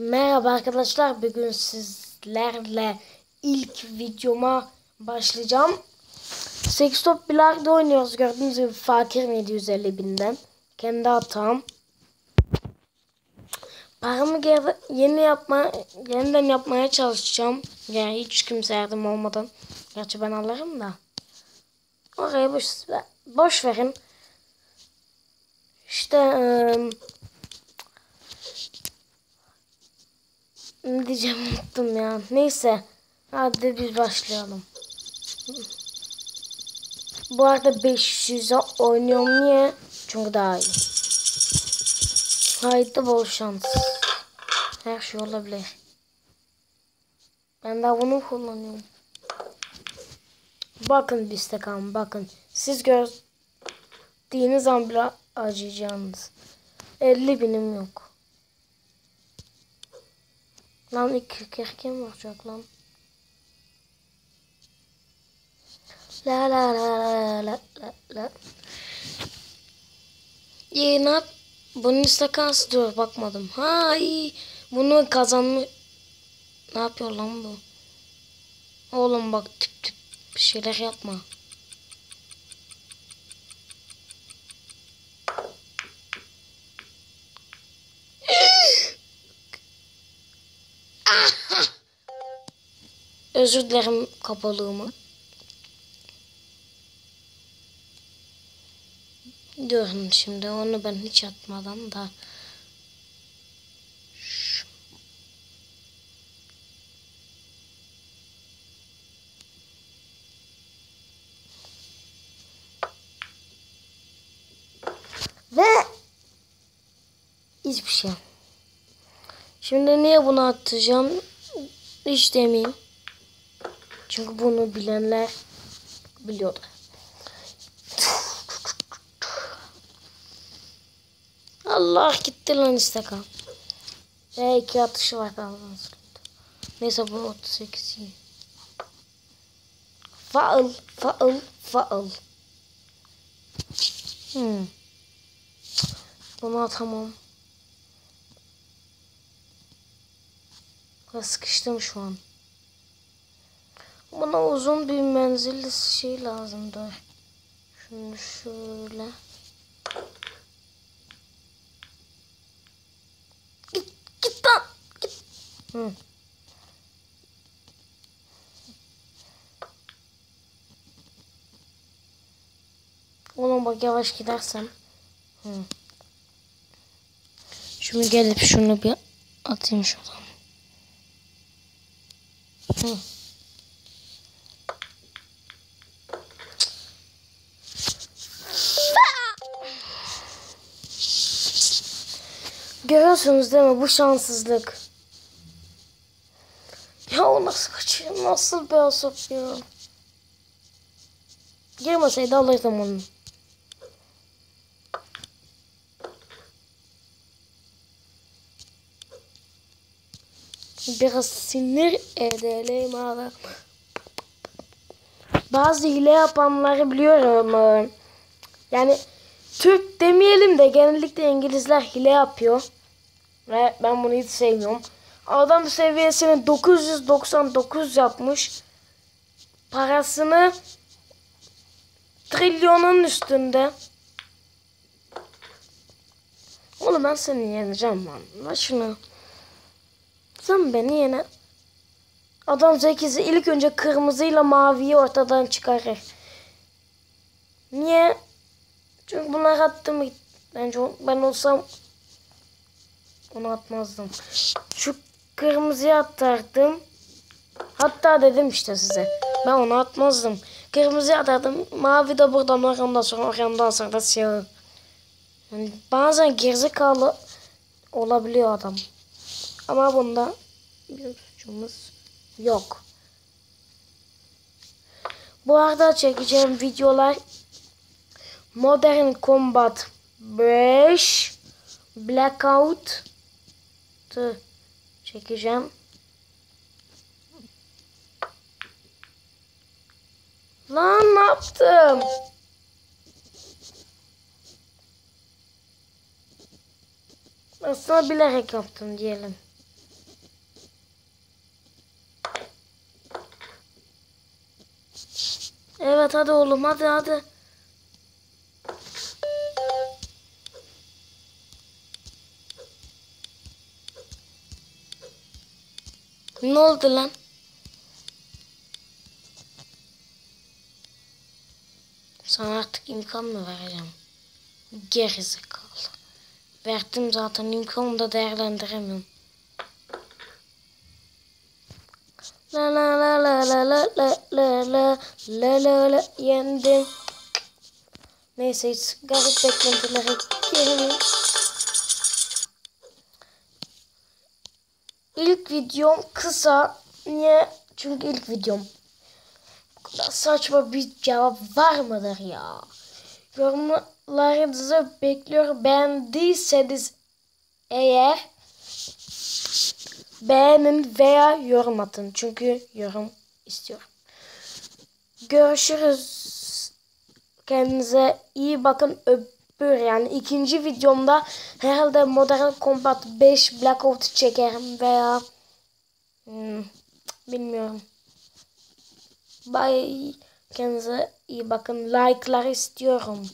Merhaba arkadaşlar. Bugün sizlerle ilk videoma başlayacağım. 8 top bilardo oynuyoruz. Gördüğünüz gibi fakir 750 binden. Kendi hatam. Paramı yeni yapma, yeniden yapmaya çalışacağım. Yani hiç kimse yardım olmadan. Gerçi ben alırım da. Oraya boş, boş verin. İşte ıı, Ne diyeceğim unuttum ya. Neyse. Hadi biz başlayalım. Bu arada 500'e oynuyorum niye? Çünkü daha iyi. Haydi bol şans. Her şey olabilir. Ben daha bunu kullanıyorum. Bakın bir stekam bakın. Siz gördüğünüz an bile acıyacağınız. 50 binim yok. Lan ilk kerken vuracak lan. La la la la la la la. Ne yap? Bunun istakansı dur bakmadım. Ha iyi. Bunu kazanmış. Ne yapıyor lan bu? Oğlum bak tip tip bir şeyler yapma. Özür dilerim kapalığımı. Diyorum şimdi onu ben hiç atmadan da. Ve hiçbir şey. Şimdi niye bunu atacağım? Hiç demeyeyim. Çünkü bunu bilenler biliyordu. Allah gitti lan istekam. Ve iki atışı var sıkıntı. Neyse bu 38 iyi. Faıl, faıl, faıl. Hmm. Bunu atamam. Sıkıştım şu an. Buna uzun bir menzilli şey lazımdı. Şunu şöyle. Git, git lan. Git. Hı. Oğlum bak yavaş gidersem. Hı. Şimdi gelip şunu bir atayım şuradan. Görüyorsunuz değil mi bu şanssızlık. Ya o nasıl kaçıyor? Nasıl bir asap ya? Girmeseydi alırdım onu. Biraz sinir edelim abi. Bazı hile yapanları biliyorum. Yani Türk demeyelim de genellikle İngilizler hile yapıyor. Ve ben bunu hiç sevmiyorum. Adam seviyesini 999 yapmış. Parasını trilyonun üstünde. Oğlum ben seni yeneceğim lan. Ver şunu. Sen beni yene. Adam zekisi ilk önce kırmızıyla maviyi ortadan çıkarır. Niye? Çünkü bunlar attım. Bence ben olsam onu atmazdım. Şu kırmızıya atardım. Hatta dedim işte size. Ben onu atmazdım. Kırmızıya atardım. Mavi de buradan oradan sonra oradan sonra da siyah. Yani bazen gerizekalı olabiliyor adam. Ama bunda bizim suçumuz yok. Bu arada çekeceğim videolar Modern Combat 5 Blackout çekeceğim. Lan ne yaptım? Aslında bilerek yaptım diyelim. Evet hadi oğlum hadi hadi. Ne oldu lan? Sana artık imkan mı vereceğim? Gerizekalı. Verdim zaten imkanı da değerlendiremiyorum. La la la la la la la la la la la la yendim. Neyse hiç garip beklentilere girmeyeyim. İlk videom kısa. Niye? Çünkü ilk videom. Bu kadar saçma bir cevap var mıdır ya? Yorumlarınızı bekliyorum. Beğendiyseniz eğer beğenin veya yorum atın. Çünkü yorum istiyorum. Görüşürüz. Kendinize iyi bakın. Öpür yani ikinci videomda herhalde Modern Combat 5 Blackout çekerim veya hmm, bilmiyorum. Bye. Kendinize iyi bakın. Like'lar istiyorum.